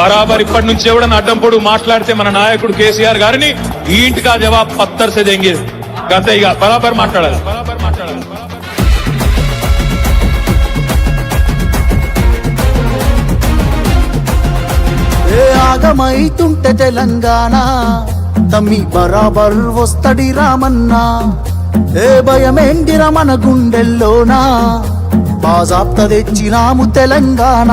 బరాబర్ ఇప్పటి నుంచి ఎవడన్నా అడ్డం పొడుగు మాట్లాడితే మన నాయకుడు కేసీఆర్ గారిని ఈ ఇంటికా జవాబ్ పత్తర్ సే దెంగే గంత ఇక బరాబర్ మాట్లాడాలి. బరాబర్ మాట్లాడాలి. ఏ ఆగమైతుంటే తెలంగాణ? తమ్మి బరాబర్ వస్తడి రామన్నా. ఏ భయమేంటిర మన గుండెల్లోనా? బాజాప్త తెచ్చినాము తెలంగాణ.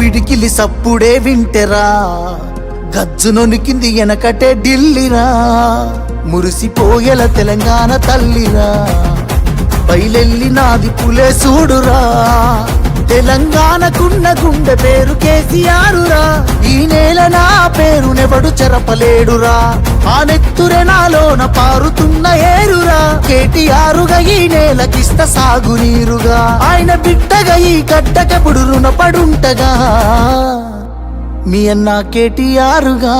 పిడికిలి సప్పుడే వింటెరా. గజ్జునొనికింది వెనకటే ఢిల్లీరా. మురిసిపోయేల తెలంగాణ తల్లిరా. బయలెల్లి నాది పులే చూడురా తెలంగాణకున్న గుండె పేరు కేసీఆరురా. ఈ నేల నా పేరు నెబడు చెరపలేడురా. ఆ నెత్తురే నాలోన పారుతున్న ఏరురా. కేటీఆరుగా ఈ నేలకిస్త సాగునీరుగా. ఆయన బిడ్డగా ఈ గడ్డకెప్పుడు రుణపడుంటగా మీ అన్న కేటీఆర్గా.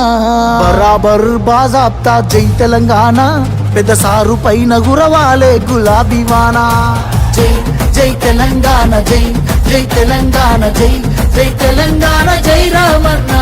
బరాబర్ బాజాబ్తా జై తెలంగాణ. పెద్ద సారు పైన గురవాలే గులాబీ వానా జై జై తెలంగాణ జై జై తెలంగాణ జై జై తెలంగాణ జై రామన్నా.